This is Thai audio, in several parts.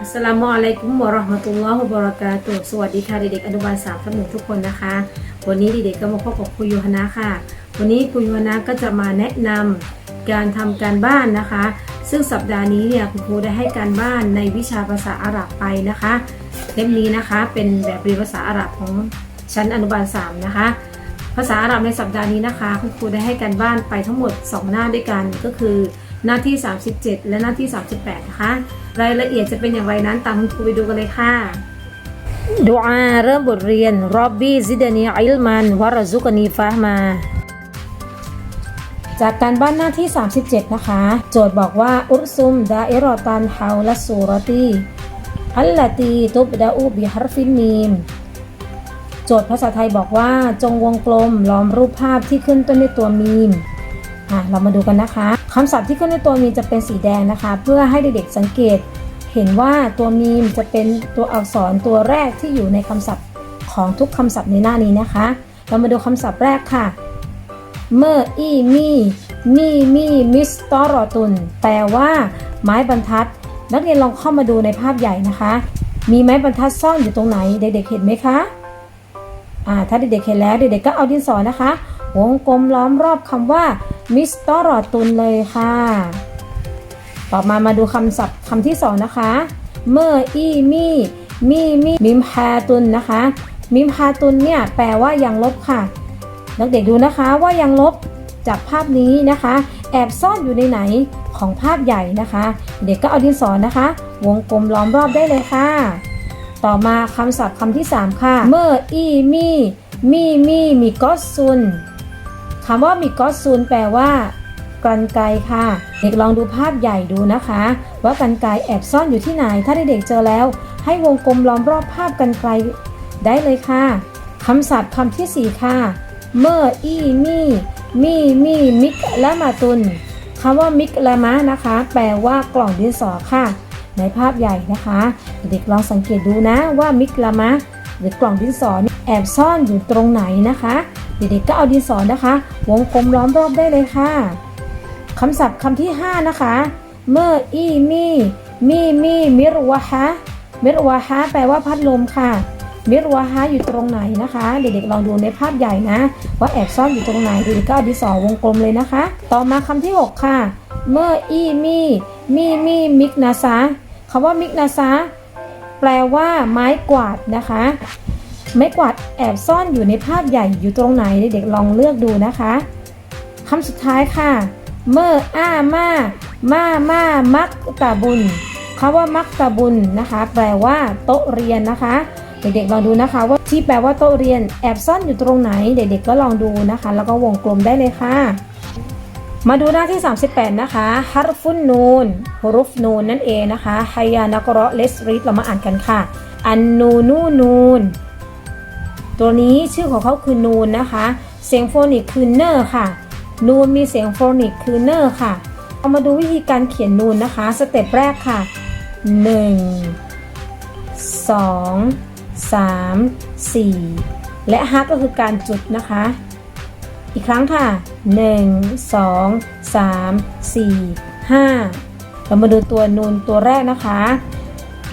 อัสสลามุอะลัยกุมวะราะห์มะตุลลอฮ์วะบะเราะกาตุฮ์สวัสดีค่ะเด็กๆอนุบาลสามทับหนึ่งทุกคนนะคะ วันนี้เด็กๆก็มาพบกับครูยูฮานะค่ะ วันนี้ครูยูฮานะก็จะมาแนะนำการทำการบ้านนะคะ ซึ่งสัปดาห์นี้เนี่ยคุณครูได้ให้การบ้านในวิชาภาษาอาหรับไปนะคะเล่มนี้นะคะเป็นแบบเรียนภาษาอาหรับของชั้นอนุบาลสามนะคะ ภาษาอาหรับในสัปดาห์นี้นะคะ คุณครูได้ให้การบ้านไปทั้งหมด 2 หน้าด้วยกันก็คือ หน้าที่ 37 และหน้าที่ 38 นะคะ รายละเอียดจะเป็นอย่างไรนั้นตามคุณครูไปดูกันเลยค่ะดูอาเริ่มบทเรียนรอบบี้ซิดานีอิลมันวารซุกนีฟามา จากการบ้านหน้าที่ 37 นะคะ โจทย์บอกว่า อุรซุม ดาเอรอตันฮาวละสูรตีอัลลตีตุบดาอูบิฮารฟินมีมโจทย์ภาษาไทยบอกว่าจงวงกลมล้อมรูปภาพที่ขึ้นต้นด้วยตัวมีม อะเรามาดูกันนะคะคำศัพท์ที่ขึ้นด้วยตัวมีมจะเป็นสีแดงนะคะ เพื่อให้เด็กๆสังเกต เห็นว่าตัวมีมจะเป็นตัวอักษรตัวแรกที่อยู่ในคำศัพท์ของทุกคำศัพท์ในหน้านี้นะคะ เรามาดูคำศัพท์แรกค่ะ เมื่ออีมีมีมีมิสตอรอตุนแปลว่า ไม้บรรทัด นักเรียนลองเข้ามาดูในภาพใหญ่นะคะ มีไม้บรรทัดซ่อนอยู่ตรงไหน เด็กๆเห็นไหมคะอ่าถ้าเด็กๆเห็นแล้วเด็กๆก็เอาดินสอนะคะ วงกลมล้อมรอบคำว่า มิสตอรอตุนเลยค่ะ ต่อมามาดูคำศัพท์คำที่สองนะคะ เมื่ออีมีมีมีมิมฮาตุนนะคะ มิมฮาตุนเนี่ยแปลว่ายังลบค่ะ นักเด็กดูนะคะว่ายังลบจากภาพนี้นะคะ แอบซ่อนอยู่ในไหนของภาพใหญ่นะคะ เด็กก็เอาดินสอนะคะ วงกลมล้อมรอบได้เลยค่ะ ต่อมาคำศัพท์คำที่ 3 ค่ะ เมื่ออีมีมีมีมีกอสซุน คำว่ามีกอสซุนแปลว่า กันไกค่ะ เด็กลองดูภาพใหญ่ดูนะคะ ว่ากันไกแอบซ่อนอยู่ที่ไหน ถ้าเด็กๆเจอแล้ว ให้วงกลมล้อมรอบภาพกันไกได้เลยค่ะคำศัพท์คำที่ 4 ค่ะ เมื่ออีมีมีมีมิกและมาตุนคำว่ามิกและมะนะคะ แปลว่ากล่องดินสอค่ะ ในภาพใหญ่นะคะ เด็กลองสังเกตดูนะว่ามิกลามะ หรือกล่องดินสอนแอบซ่อนอยู่ตรงไหนนะคะ เด็กๆก็เอาดินสอนะคะ วงกลมล้อมรอบได้เลยค่ะคำศัพท์คำที่ 5 นะคะ เมื่ออีมีมีมีมิรวะฮะมิรวะฮะแปลว่าพัดลมค่ะ มิรวะฮะอยู่ตรงไหนนะคะ เด็กๆลองดูในภาพใหญ่นะ ว่าแอบซ่อนอยู่ตรงไหนเด็กๆก็เอาดินสอวงกลมเลยนะคะ ต่อมาคำที่ 6 ค่ะ เมื่ออีมีมีมีมิกนาซาคำว่ามิกนาซาแปลว่าไม้กวาดนะคะ ไม้กวาดแอบซ่อนอยู่ในภาพใหญ่อยู่ตรงไหนเด็กๆลองเลือกดูนะคะคำสุดท้ายค่ะ เมื่ออ้ามามามามักตาบุญคำว่ามักตาบุญนะคะ แปลว่าโต๊ะเรียนนะคะ เด็กๆลองดูนะคะ ว่าที่แปลว่าโต๊ะเรียนแอบซ่อนอยู่ตรงไหน เด็กๆก็ลองดูนะคะ แล้วก็วงกลมได้เลยค่ะ มาดูหน้าที่ 38 นะคะฮารฟุนนูนฮรุฟนูนนั่นเองนะคะไฮยานักราะเลสริดเรามาอ่านกันค่ะ อันนูนูนูน ตัวนี้ชื่อของเขาคือนูนนะคะ เสียงโฟนิกคือเนอร์ค่ะ นูนมีเสียงโฟนิกคือเนอร์ค่ะเอามาดูวิธีการเขียนนูนนะคะ สเต็ปแรกค่ะ 1 2 3 4 และฮาก็คือการจุดนะคะ อีกครั้งค่ะ 1 2 3 4 5 เรามาดูตัวนูนตัวแรกนะคะ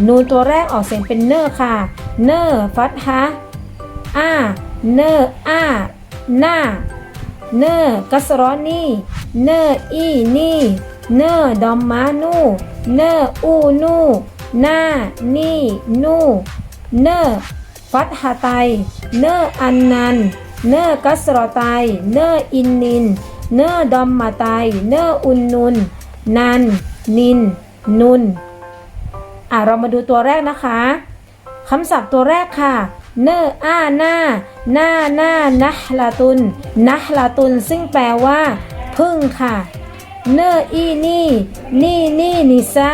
นูนตัวแรกออกเสียงเป็นเนอร์ค่ะ เนอร์ฟัตฮะ อาเนออาหน้าเนอกัสรอนี่ เนออีนี่ เนอดอมมานูเนออูนูหน้านี่นูเนอฟัตฮะไต เนออันนัน เนอกัสรอไต เนออินนิน เนอดอมมาไต เนออุนนุน นัน นิน นุน อะ เรามาดูตัวแรกนะคะ คำศัพท์ตัวแรกค่ะ เนออาหน้าหน้าหน้านะลาตุนนะลาตุน ซึ่งแปลว่าพึ่งค่ะ เนออีนี่ นี่นี่นิซา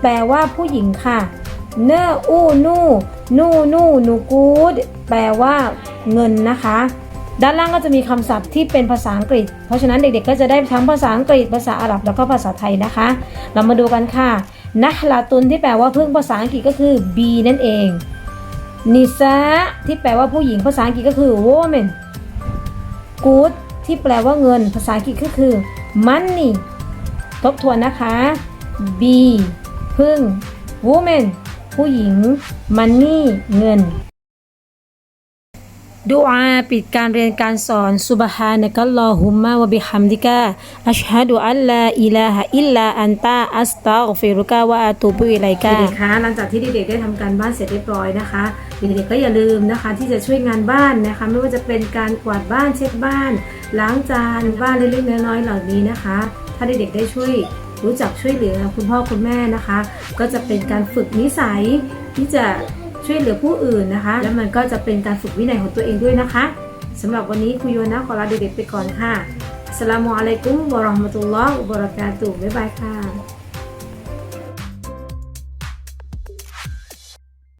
แปลว่าผู้หญิงค่ะ เนออูนูนูนูนูกูดแปลว่าเงินนะคะ ด้านล่างก็จะมีคำศัพท์ที่เป็นภาษาอังกฤษ เพราะฉะนั้นเด็กๆ ก็จะได้ทั้งภาษาอังกฤษ ภาษาอาหรับ แล้วก็ภาษาไทยนะคะ เรามาดูกันค่ะนะลาตุนที่แปลว่าพึ่งภาษาอังกฤษก็คือ B นั่นเอง นิซาที่แปลว่าผู้หญิงภาษาอังกฤษก็คือ woman good ที่แปลว่าเงิน ภาษาอังกฤษก็คือ money ทบทวนนะคะ B พึ่ง woman ผู้หญิง money เงิน ดูอาปิดการเรียนการสอน Subhanaka Allahumma wa bihamdika Ashhadu an la ilaha illa anta astaghfiruka wa atubu ilaika เด็กๆคะหลังจากที่เด็กๆได้ทำการบ้านเสร็จเรียบร้อยนะคะเด็กๆก็อย่าลืมนะคะ ที่จะช่วยงานบ้านนะคะ ไม่ว่าจะเป็นการกวาดบ้านเช็ดบ้าน ล้างจานบ้านเล็กๆน้อยๆเหล่านี้นะคะ ถ้าเด็กๆได้ช่วยรู้จักช่วยเหลือคุณพ่อคุณแม่นะคะ ก็จะเป็นการฝึกนิสัยที่จะ ช่วยเหลือผู้อื่นนะคะ แล้วมันก็จะเป็นการฝึกวินัยของตัวเองด้วยนะคะสำหรับวันนี้คุยโยนะขอลาเด็กๆไปก่อนค่ะสลามออะลัยกุมวะราะห์มะตุลลอฮ์บะราะกาตุบ๊ายบายค่ะ